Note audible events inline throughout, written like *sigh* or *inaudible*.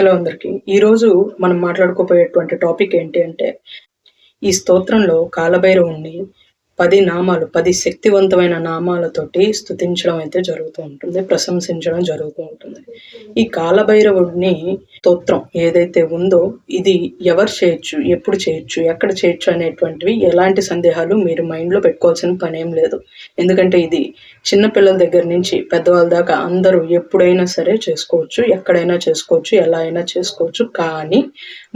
Hello అందరికీ. ఈరోజు మనం మాట్లాడుకోబోయేటువంటి టాపిక్ ఏంటి అంటే ఈ స్తోత్రంలో కాలభైరవుణ్ణి పది నామాలు పది శక్తివంతమైన నామాలతోటి స్థుతించడం అయితే జరుగుతూ ఉంటుంది ప్రశంసించడం జరుగుతూ ఉంటుంది. ఈ కాలభైరవుడిని స్తోత్రం ఏదైతే ఉందో ఇది ఎవరు చేయొచ్చు ఎప్పుడు చేయొచ్చు ఎక్కడ చేయొచ్చు అనేటువంటివి ఎలాంటి సందేహాలు మీరు మైండ్లో పెట్టుకోవాల్సిన పనేం లేదు. ఎందుకంటే ఇది చిన్నపిల్లల దగ్గర నుంచి పెద్దవాళ్ళ దాకా అందరూ ఎప్పుడైనా సరే చేసుకోవచ్చు ఎక్కడైనా చేసుకోవచ్చు ఎలా అయినా చేసుకోవచ్చు. కానీ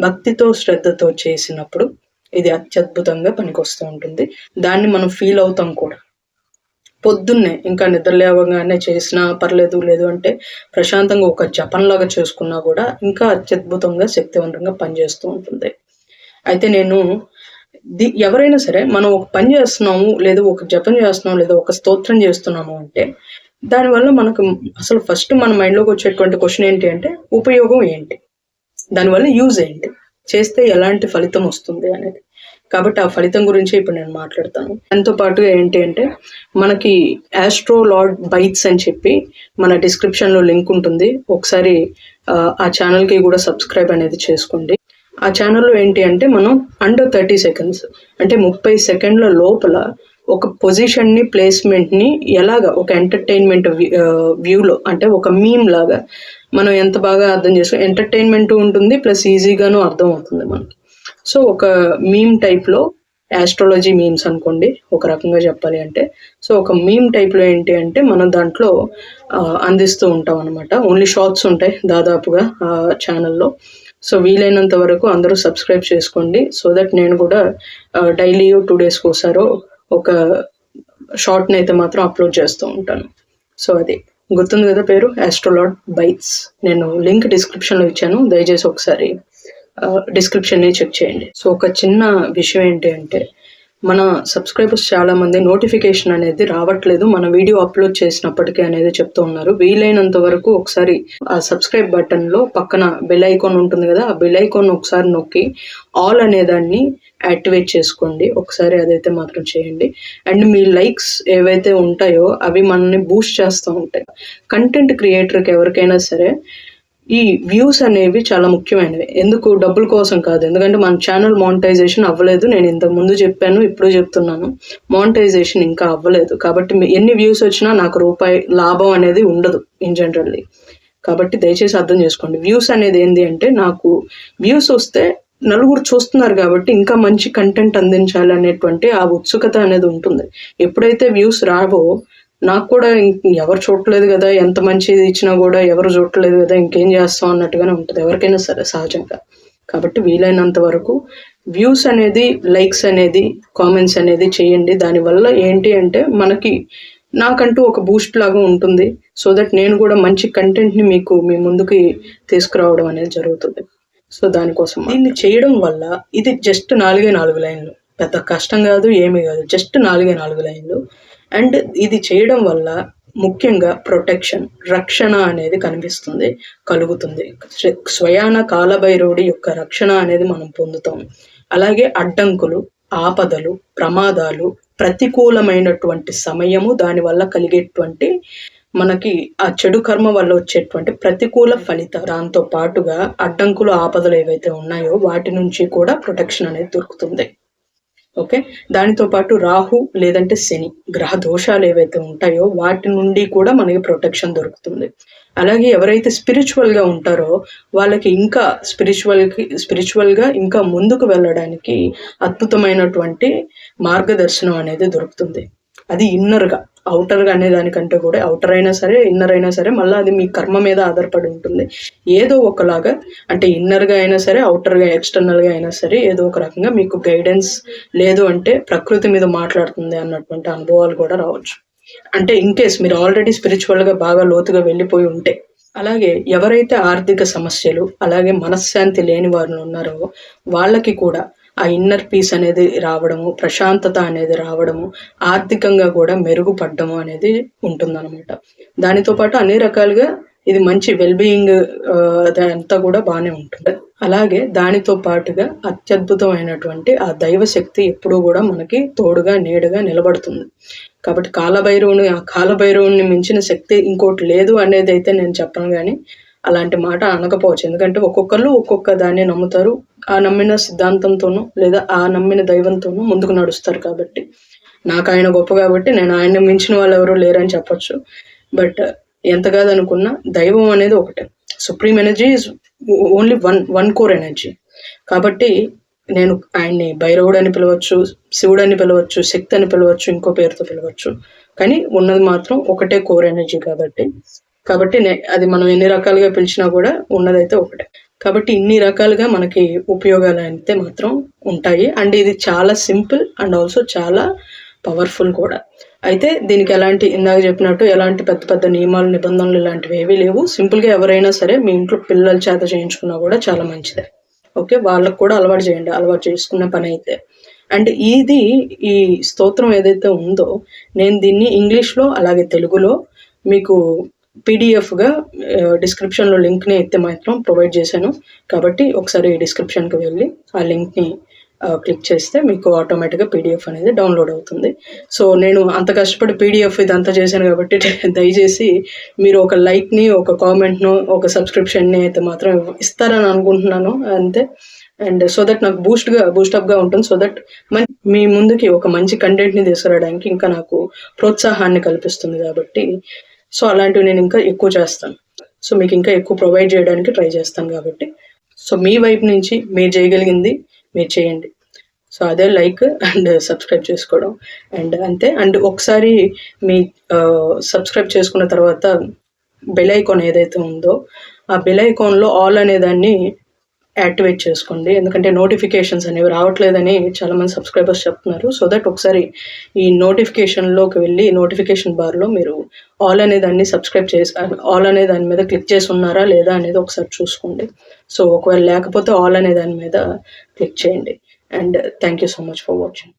భక్తితో శ్రద్ధతో చేసినప్పుడు ఇది అత్యద్భుతంగా పనికొస్తూ ఉంటుంది. దాన్ని మనం ఫీల్ అవుతాం కూడా. పొద్దున్నే ఇంకా నిద్ర లేవగానే చేసినా పర్లేదు లేదు అంటే ప్రశాంతంగా ఒక జపంలాగా చేసుకున్నా కూడా ఇంకా అత్యద్భుతంగా శక్తివంతంగా పనిచేస్తూ ఉంటుంది. అయితే నేను ది ఎవరైనా సరే మనం ఒక పని చేస్తున్నాము లేదా ఒక జపం చేస్తున్నాము లేదా ఒక స్తోత్రం చేస్తున్నాము అంటే దానివల్ల మనకు అసలు ఫస్ట్ మన మైండ్లోకి వచ్చేటువంటి క్వశ్చన్ ఏంటి అంటే ఉపయోగం ఏంటి? దానివల్ల యూజ్ ఏంటి? చేస్తే ఎలాంటి ఫలితం వస్తుంది అనేది. కాబట్టి ఆ ఫలితం గురించి ఇప్పుడు నేను మాట్లాడతాను. దాంతో పాటు ఏంటి అంటే మనకి ఆస్ట్రో లార్డ్ బైట్స్ అని చెప్పి మన డిస్క్రిప్షన్లో లింక్ ఉంటుంది. ఒకసారి ఆ ఛానల్కి కూడా సబ్స్క్రైబ్ అనేది చేసుకోండి. ఆ ఛానల్లో ఏంటి అంటే మనం అండర్ థర్టీ సెకండ్స్ అంటే ముప్పై సెకండ్ల లోపల ఒక పొజిషన్ని ప్లేస్మెంట్ని ఎలాగ ఒక ఎంటర్టైన్మెంట్ వ్యూలో అంటే ఒక మీమ్ లాగా మనం ఎంత బాగా అర్థం చేసుకో ఎంటర్టైన్మెంట్ ఉంటుంది ప్లస్ ఈజీగాను అర్థం అవుతుంది మనకి. సో ఒక మీమ్ టైప్లో యాస్ట్రాలజీ మీమ్స్ అనుకోండి ఒక రకంగా చెప్పాలి అంటే. సో ఒక మీమ్ టైప్లో ఏంటి అంటే మనం దాంట్లో అందిస్తూ ఉంటాం అనమాట ఓన్లీ షార్ట్స్ ఉంటాయి దాదాపుగా ఆ ఛానల్లో సో వీలైనంత వరకు అందరూ సబ్స్క్రైబ్ చేసుకోండి. సో దట్ నేను కూడా డైలీ టూ డేస్కి ఒకసారో ఒక షార్ట్ని అయితే మాత్రం అప్లోడ్ చేస్తూ ఉంటాను. సో అది. గుర్తుంది కదా పేరు? ఆస్ట్రోలాడ్ బైట్స్ నేను లింక్ డిస్క్రిప్షన్లో ఇచ్చాను. దయచేసి ఒకసారి డిస్క్రిప్షన్ని చెక్ చేయండి. సో ఒక చిన్న విషయం ఏంటి అంటే మన సబ్స్క్రైబర్స్ చాలా మంది నోటిఫికేషన్ అనేది రావట్లేదు. మన వీడియో అప్లోడ్ చేసినప్పటికీ అనేది చెప్తూ ఉన్నారు. వీలైనంత వరకు ఒకసారి ఆ సబ్స్క్రైబ్ బటన్లో పక్కన బెల్ ఐకాన్ ఉంటుంది కదా ఆ బెల్ ఐకాన్ ఒకసారి నొక్కి ఆల్ అనే దాన్ని యాక్టివేట్ చేసుకోండి. ఒకసారి అదైతే మాత్రం చేయండి. అండ్ మీ లైక్స్ ఏవైతే ఉంటాయో అవి మనల్ని బూస్ట్ చేస్తూ ఉంటాయి. కంటెంట్ క్రియేటర్కి ఎవరికైనా సరే ఈ వ్యూస్ అనేవి చాలా ముఖ్యమైనవి. ఎందుకు? డబ్బుల కోసం కాదు. ఎందుకంటే మన ఛానల్ మానిటైజేషన్ అవ్వలేదు. నేను ఇంతకు ముందు చెప్పాను ఇప్పుడు చెప్తున్నాను. మానిటైజేషన్ ఇంకా అవ్వలేదు. కాబట్టి ఎన్ని వ్యూస్ వచ్చినా నాకు రూపాయి లాభం అనేది ఉండదు ఇన్ జనరల్లీ కాబట్టి దయచేసి అర్థం చేసుకోండి. వ్యూస్ అనేది ఏంటి అంటే నాకు వ్యూస్ వస్తే నలుగురు చూస్తున్నారు కాబట్టి ఇంకా మంచి కంటెంట్ అందించాలి అనేటువంటి ఆ ఉత్సుకత అనేది ఉంటుంది. ఎప్పుడైతే వ్యూస్ రావో నాకు కూడా ఎవరు చూడట్లేదు కదా ఎంత మంచిది ఇచ్చినా కూడా ఎవరు చూడట్లేదు కదా ఇంకేం చేస్తాం అన్నట్టుగానే ఉంటుంది. ఎవరికైనా సరే సహజంగా. కాబట్టి వీలైనంత వరకు వ్యూస్ అనేది లైక్స్ అనేది కామెంట్స్ అనేది చేయండి. దానివల్ల ఏంటి అంటే మనకి నాకంటూ ఒక బూస్ట్ లాగా ఉంటుంది. సో దట్ నేను కూడా మంచి కంటెంట్ని మీకు మీ ముందుకి తీసుకురావడం అనేది జరుగుతుంది. సో దానికోసం దీన్ని చేయడం వల్ల ఇది జస్ట్ నాలుగే నాలుగు లైన్లు. పెద్ద కష్టం కాదు ఏమీ కాదు. జస్ట్ నాలుగే నాలుగు లైన్లు. అండ్ ఇది చేయడం వల్ల ముఖ్యంగా ప్రొటెక్షన్ రక్షణ అనేది కనిపిస్తుంది కలుగుతుంది. స్వయాన కాలభైరవుడి యొక్క రక్షణ అనేది మనం పొందుతాం. అలాగే అడ్డంకులు ఆపదలు ప్రమాదాలు ప్రతికూలమైనటువంటి సమయము దానివల్ల కలిగేటువంటి మనకి ఆ చెడు కర్మ వల్ల వచ్చేటువంటి ప్రతికూల ఫలిత దాంతో పాటుగా అడ్డంకులు ఆపదలు ఏవైతే ఉన్నాయో వాటి నుంచి కూడా ప్రొటెక్షన్ అనేది దొరుకుతుంది. ఓకే? దానితో పాటు రాహు లేదంటే శని గ్రహ దోషాలు ఏవైతే ఉంటాయో వాటి నుండి కూడా మనకి ప్రొటెక్షన్ దొరుకుతుంది. అలాగే ఎవరైతే స్పిరిచువల్గా ఉంటారో వాళ్ళకి ఇంకా స్పిరిచువల్కి స్పిరిచువల్గా ఇంకా ముందుకు వెళ్ళడానికి అద్భుతమైనటువంటి మార్గదర్శనం అనేది దొరుకుతుంది. అది ఇన్నర్గా అవుటర్గా అనే దానికంటే కూడా అవుటర్ అయినా సరే ఇన్నర్ అయినా సరే మళ్ళీ అది మీ కర్మ మీద ఆధారపడి ఉంటుంది. ఏదో ఒకలాగా అంటే ఇన్నర్గా అయినా సరే అవుటర్గా ఎక్స్టర్నల్గా అయినా సరే ఏదో ఒక రకంగా మీకు గైడెన్స్ లేదు అంటే ప్రకృతి మీద మాట్లాడుతుంది అన్నటువంటి అనుభవాలు కూడా రావచ్చు. అంటే ఇన్ కేస్ మీరు ఆల్రెడీ స్పిరిచువల్గా బాగా లోతుగా వెళ్ళిపోయి ఉంటే అలాగే ఎవరైతే ఆర్థిక సమస్యలు అలాగే మనశ్శాంతి లేని వారు ఉన్నారో వాళ్ళకి కూడా ఆ ఇన్నర్ పీస్ అనేది రావడము ప్రశాంతత అనేది రావడము ఆర్థికంగా కూడా మెరుగుపడము అనేది ఉంటుందన్నమాట. దానితో పాటు అన్ని రకాలుగా ఇది మంచి వెల్బీయింగ్ అంతా కూడా బాగానే ఉంటుంది. అలాగే దానితో పాటుగా అత్యద్భుతమైనటువంటి ఆ దైవ శక్తి ఎప్పుడూ కూడా మనకి తోడుగా నీడగా నిలబడుతుంది. కాబట్టి కాలభైరవుని ఆ కాలభైరవుని మించిన శక్తి ఇంకోటి లేదు అనేది అయితే నేను చెప్పను కానీ అలాంటి మాట అనకపోవచ్చు. ఎందుకంటే ఒక్కొక్కరు ఒక్కొక్క దాన్ని నమ్ముతారు. ఆ నమ్మిన సిద్ధాంతంతోనూ లేదా ఆ నమ్మిన దైవంతోనూ ముందుకు నడుస్తారు కాబట్టి. నాకు ఆయన గొప్ప కాబట్టి నేను ఆయన మించిన వాళ్ళు ఎవరు లేరని చెప్పొచ్చు. బట్ ఎంత కాదనుకున్నా దైవం అనేది ఒకటే. Supreme energy is only one one core energy కాబట్టి నేను ఆయన్ని భైరవుడు అని పిలవచ్చు శివుడు అని పిలవచ్చు శక్తి అని పిలవచ్చు ఇంకో పేరుతో పిలవచ్చు. కానీ ఉన్నది మాత్రం ఒకటే కోర్ ఎనర్జీ కాబట్టి కాబట్టి నే- అది మనం ఎన్ని రకాలుగా పిలిచినా కూడా ఉన్నదైతే ఒకటే. కాబట్టి ఇన్ని రకాలుగా మనకి ఉపయోగాలు అయితే మాత్రం ఉంటాయి. అండ్ ఇది చాలా సింపుల్ అండ్ ఆల్సో చాలా పవర్ఫుల్ కూడా. అయితే దీనికి ఎలాంటి ఇందాక చెప్పినట్టు ఎలాంటి పెద్ద పెద్ద నియమాలు నిబంధనలు ఇలాంటివి ఏవీ లేవు. సింపుల్గా ఎవరైనా సరే మీ ఇంట్లో పిల్లల చేత చేయించుకున్నా కూడా చాలా మంచిదే. ఓకే? వాళ్ళకు కూడా అలవాటు చేయండి అలవాటు చేసుకున్న పని అయితే. అండ్ ఇది ఈ స్తోత్రం ఏదైతే ఉందో నేను దీన్ని ఇంగ్లీష్లో అలాగే తెలుగులో మీకు పీడిఎఫ్గా డిస్క్రిప్షన్లో లింక్ని అయితే మాత్రం ప్రొవైడ్ చేశాను. కాబట్టి ఒకసారి డిస్క్రిప్షన్కి వెళ్ళి ఆ లింక్ని క్లిక్ చేస్తే మీకు ఆటోమేటిక్గా పీడిఎఫ్ అనేది డౌన్లోడ్ అవుతుంది. సో నేను అంత కష్టపడి పీడిఎఫ్ ఇదంతా చేశాను కాబట్టి *laughs* దయచేసి మీరు ఒక లైక్ని ఒక కామెంట్ను ఒక సబ్స్క్రిప్షన్ని అయితే మాత్రం ఇస్తారని అనుకుంటున్నాను. అంతే. అండ్ సో దట్ నాకు బూస్ట్గా బూస్టప్గా ఉంటుంది. సో దట్ మన మీ ముందుకి ఒక మంచి కంటెంట్ని తీసుకురావడానికి ఇంకా నాకు ప్రోత్సాహాన్ని కల్పిస్తుంది కాబట్టి సో అలాంటివి నేను ఇంకా ఎక్కువ చేస్తాను. సో మీకు ఇంకా ఎక్కువ ప్రొవైడ్ చేయడానికి ట్రై చేస్తాను కాబట్టి. సో మీ వైపు నుంచి మీరు చేయగలిగింది మీరు చేయండి. సో అదే లైక్ అండ్ సబ్స్క్రైబ్ చేసుకోవడం. అండ్ అంతే. అండ్ ఒకసారి మీ సబ్స్క్రైబ్ చేసుకున్న తర్వాత బెల్ ఐకాన్ ఏదైతే ఉందో ఆ బెల్ ఐకాన్లో ఆల్ అనే దాన్ని యాక్టివేట్ చేసుకోండి. ఎందుకంటే నోటిఫికేషన్స్ అనేవి రావట్లేదని చాలామంది సబ్స్క్రైబర్స్ చెప్తున్నారు. సో దట్ ఒకసారి ఈ నోటిఫికేషన్లోకి వెళ్ళి నోటిఫికేషన్ బార్లో మీరు ఆల్ అనే దాన్ని సబ్స్క్రైబ్ చేసి ఆల్ అనే దాని మీద క్లిక్ చేసి ఉన్నారా లేదా అనేది ఒకసారి చూసుకోండి. సో ఒకవేళ లేకపోతే ఆల్ అనే దాని మీద క్లిక్ చేయండి. And thank you so much for watching.